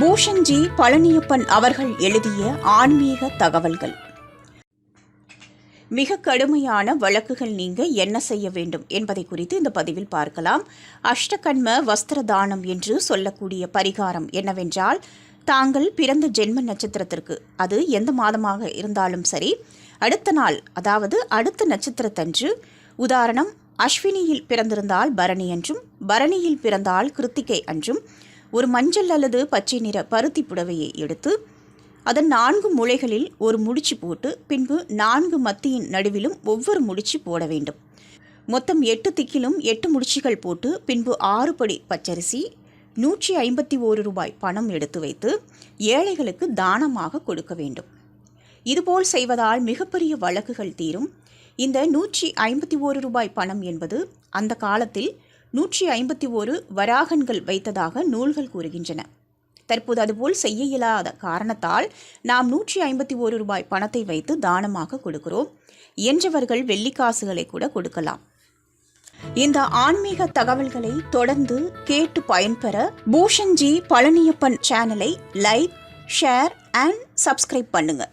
பூஷன்ஜி பழனியப்பன் அவர்கள் எழுதிய ஆன்மீக தகவல்கள். மிக கடுமையான வழக்குகள் நீங்க என்ன செய்ய வேண்டும் என்பதை குறித்து இந்த பதிவில் பார்க்கலாம். அஷ்டகன்ம வஸ்திர தானம் என்று சொல்லக்கூடிய பரிகாரம் என்னவென்றால் தாங்கள் பிறந்த ஜென்ம நட்சத்திரத்திற்கு அது எந்த மாதமாக இருந்தாலும் சரி அடுத்த நாள் அதாவது அடுத்த நட்சத்திரத்தன்று உதாரணம் அஸ்வினியில் பிறந்திருந்தால் பரணி என்றும் பரணியில் பிறந்தால் கிருத்திகை அன்றும் ஒரு மஞ்சள் அல்லது பச்சை நிற பருத்தி புடவையை எடுத்து அதன் நான்கு முளைகளில் ஒரு முடிச்சு போட்டு பின்பு நான்கு மத்தியின் நடுவிலும் ஒவ்வொரு முடிச்சு போட வேண்டும். மொத்தம் எட்டு திக்கிலும் எட்டு முடிச்சுகள் போட்டு பின்பு ஆறு படி பச்சரிசி நூற்றி ஐம்பத்தி ஓரு ரூபாய் பணம் எடுத்து வைத்து ஏழைகளுக்கு தானமாக கொடுக்க வேண்டும். இதுபோல் செய்வதால் மிகப்பெரிய வழக்குகள் தீரும். இந்த நூற்றி ஐம்பத்தி ஓரு ரூபாய் பணம் என்பது அந்த காலத்தில் நூற்றி ஐம்பத்தி ஓரு வராகன்கள் வைத்ததாக நூல்கள் கூறுகின்றன. தற்போது அதுபோல் செய்ய இயலாத காரணத்தால் நாம் நூற்றி ஐம்பத்தி ஓரு ரூபாய் பணத்தை வைத்து தானமாக கொடுக்கிறோம். இயன்றவர்கள் வெள்ளிக்காசுகளை கூட கொடுக்கலாம். இந்த ஆன்மீக தகவல்களை தொடர்ந்து கேட்டு பயன்பெற பூஷன்ஜி பழனியப்பன் சேனலை லைக் ஷேர் அண்ட் சப்ஸ்கிரைப் பண்ணுங்கள்